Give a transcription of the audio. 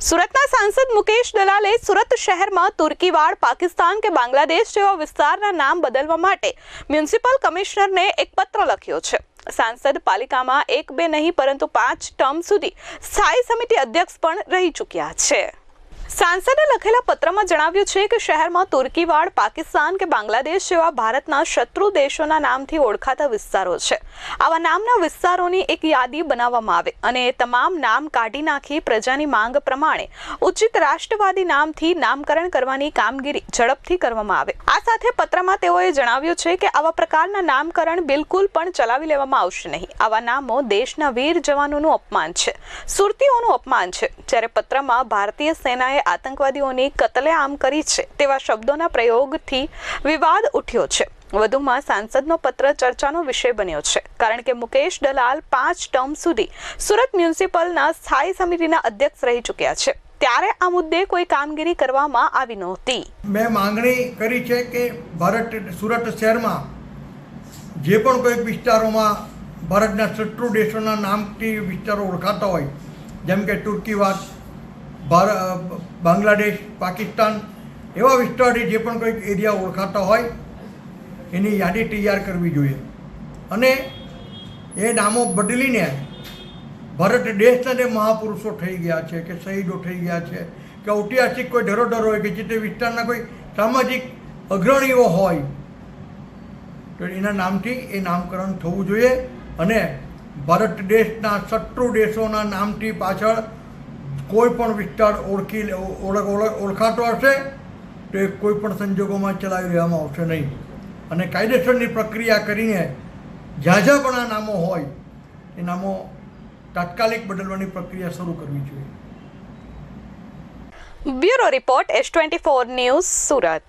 સુરતના સાંસદ મુકેશ દલાલે સુરત શહેરમાં તુર્કીવાડ, પાકિસ્તાન કે બાંગ્લાદેશ જેવા વિસ્તારના નામ બદલવા માટે મ્યુનિસિપલ કમિશનરને એક પત્ર લખ્યો છે. સાંસદ પાલિકામાં એક બે નહીં, પરંતુ પાંચ ટર્મ સુધી સ્થાયી સમિતિ અધ્યક્ષ પણ રહી ચૂક્યા છે. સાંસદે લખેલા પત્રમાં જણાવ્યું છે કે શહેરમાં તુર્કીવાડ, પાકિસ્તાન કે બાંગ્લાદેશ જેવા ભારતના શત્રુ દેશોના નામથી ઓળખાતા વિસ્તારો છે. આવા નામના વિસ્તારોની એક યાદી બનાવવામાં આવે અને તમામ નામ કાઢી નાખી પ્રજાની માંગ પ્રમાણે ઉચિત રાષ્ટ્રવાદી નામથી નામકરણ કરવાની કામગીરી ઝડપથી કરવામાં આવે. આ સાથે પત્રમાં તેઓએ જણાવ્યું છે કે આવા પ્રકારના નામકરણ બિલકુલ પણ ચલાવી લેવામાં આવશે નહીં. આવા નામો દેશના વીર જવાનોનું અપમાન છે. સુરતીઓનું અપમાન છે. જ્યારે પત્રમાં ભારતીય સેનાએ આતંકવાદીઓની કતલેઆમ કરી છે તેવા શબ્દોના પ્રયોગથી વિવાદ ઉઠ્યો છે. વધુમાં સાંસદનો પત્ર ચર્ચાનો વિષય બન્યો છે. કારણ કે મુકેશ દલાલ પાંચ ટર્મ સુધી સુરત મ્યુનિસિપલના સ્થાયી સમિતિના અધ્યક્ષ રહી ચૂક્યા છે. ત્યારે આ મુદ્દે કોઈ કામગીરી કરવામાં આવી નહોતી. મેં માંગણી કરી છે કે ભારત સુરત શહેરમાં જે પણ કોઈ વિસ્તારોમાં ભારતના શત્રુ દેશોના નામથી વિસ્તારો ઓળખાતા હોય, જેમ કે તુર્કીવાદ ભાર બાંગ્લાદેશ, પાકિસ્તાન એવા વિસ્તારથી જે પણ કોઈક એરિયા ઓળખાતા હોય, એની યાદી તૈયાર કરવી જોઈએ. અને એ નામો બદલીને ભારત દેશના જે મહાપુરુષો થઈ ગયા છે, કે શહીદો થઈ ગયા છે, કે ઐતિહાસિક કોઈ ધરોધર હોય, કે જે તે વિસ્તારના કોઈ સામાજિક અગ્રણીઓ હોય, તો એના નામથી એ નામકરણ થવું જોઈએ. અને ભારત દેશના શત્રુ દેશોના નામથી પાછળ કોઈ પણ વિસ્તાર ઓળખી ઓળખ ઓળખ ઓળખાતો હશે, તો એ કોઈ પણ સંજોગોમાં ચલાવી લેવામાં આવશે નહીં. અને કાયદેસરની પ્રક્રિયા કરીને જ્યાં જ્યાં પણ આ નામો હોય, એ નામો તાત્કાલિક બદલવાની પ્રક્રિયા શરૂ કરવી જોઈએ. Bureau report, S twenty four news Surat.